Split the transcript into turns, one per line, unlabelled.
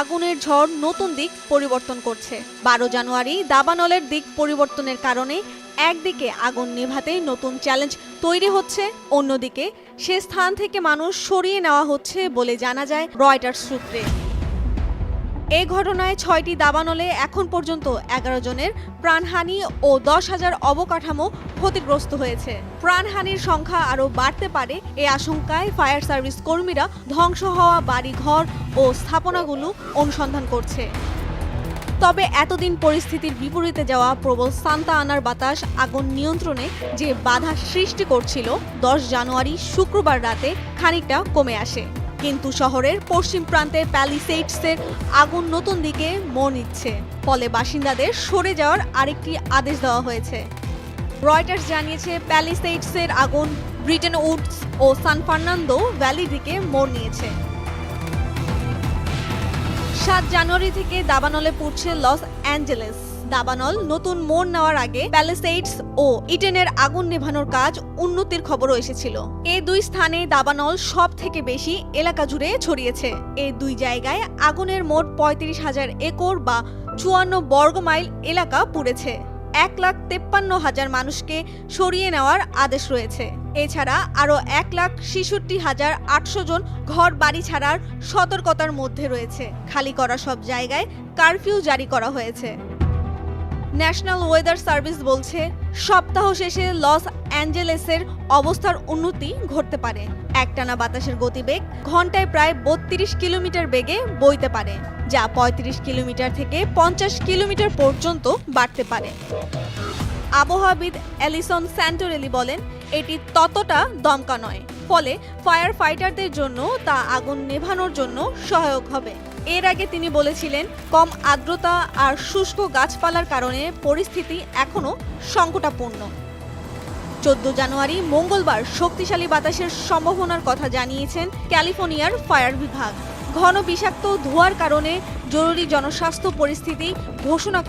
আগুনের ঝড় নতুন দিক পরিবর্তন করছে। বারো জানুয়ারি দাবানলের দিক পরিবর্তনের কারণে একদিকে আগুন নেভাতেই নতুন চ্যালেঞ্জ তৈরি হচ্ছে, অন্যদিকে সে স্থান থেকে মানুষ সরিয়ে নেওয়া হচ্ছে বলে জানা যায় রয়টার সূত্রে। এই ঘটনায় ছয়টি দাবানলে এখন পর্যন্ত এগারো জনের প্রাণহানি ও দশ হাজার অবকাঠামো ক্ষতিগ্রস্ত হয়েছে। প্রাণহানির সংখ্যা আরও বাড়তে পারে এ আশঙ্কায় ফায়ার সার্ভিস কর্মীরা ধ্বংস হওয়া বাড়িঘর ও স্থাপনাগুলো অনুসন্ধান করছে। তবে এতদিন পরিস্থিতির বিপরীতে যাওয়া প্রবল সান্তা আনার বাতাস আগুন নিয়ন্ত্রণে যে বাধা সৃষ্টি করছিল, দশ জানুয়ারি শুক্রবার রাতে খানিকটা কমে আসে। কিন্তু শহরের পশ্চিম প্রান্তে প্যালিসেইডসের আগুন নতুন দিকে মোড় নিচ্ছে। ফলে বাসিন্দাদের সরে যাওয়ার আরেকটি আদেশ দেওয়া হয়েছে। রয়টার্স জানিয়েছে প্যালিসেইডসের আগুন ব্রিটেন উডস ও সান ফার্নান্দো ভ্যালি দিকে মোড় নিয়েছে। সাত জানুয়ারি থেকে দাবানলে পড়ছে লস অ্যাঞ্জেলেস। দাবানল নতুন মোড় নেওয়ার আগে প্যালেসেইডস ও ইটেনের আগুন নেভানোর কাজ উন্নতির খবরও এসেছিল। এই দুই স্থানে দাবানল সব থেকে বেশি এলাকা জুড়ে ছড়িয়েছে। এই দুই জায়গায় আগুনের মোট পঁয়ত্রিশ হাজার একর বা চুয়ান্ন বর্গ মাইল এলাকা পুড়েছে। এক লাখ তেপ্পান্ন হাজার মানুষকে সরিয়ে নেওয়ার আদেশ রয়েছে। এছাড়া আরও এক লাখ ছেষট্টি হাজার আটশো জন ঘর বাড়ি ছাড়ার সতর্কতার মধ্যে রয়েছে। খালি করা সব জায়গায় কারফিউ জারি করা হয়েছে। ন্যাশনাল ওয়েদার সার্ভিস বলছে, সপ্তাহ শেষে লস অ্যাঞ্জেলেসের অবস্থার উন্নতি ঘটতে পারে। একটানা বাতাসের গতিবেগ ঘন্টায় প্রায় বত্রিশ কিলোমিটার বেগে বইতে পারে, যা পঁয়ত্রিশ কিলোমিটার থেকে পঞ্চাশ কিলোমিটার পর্যন্ত বাড়তে পারে। আবহাওয়াবিদ অ্যালিসন স্যান্টোরেলি বলেন, এটি ততটা দমকা নয়। ফলে ফায়ার ফাইটারদের জন্য তা আগুন নেভানোর জন্য সহায়ক হবে। এর আগে তিনি বলেছিলেন, কম আর্দ্রতা আর শুষ্ক গাছপালার কারণে পরিস্থিতি এখনও সংকটাপূর্ণ। চোদ্দ জানুয়ারি, মঙ্গলবার, শক্তিশালী বাতাসের সম্ভাবনার কথা জানিয়েছেন ক্যালিফোর্নিয়ার ফায়ার বিভাগ। ঘন বিষাক্ত ধোঁয়ার কারণে জরুরি জনস্বাস্থ্য পরিস্থিতি ঘোষণা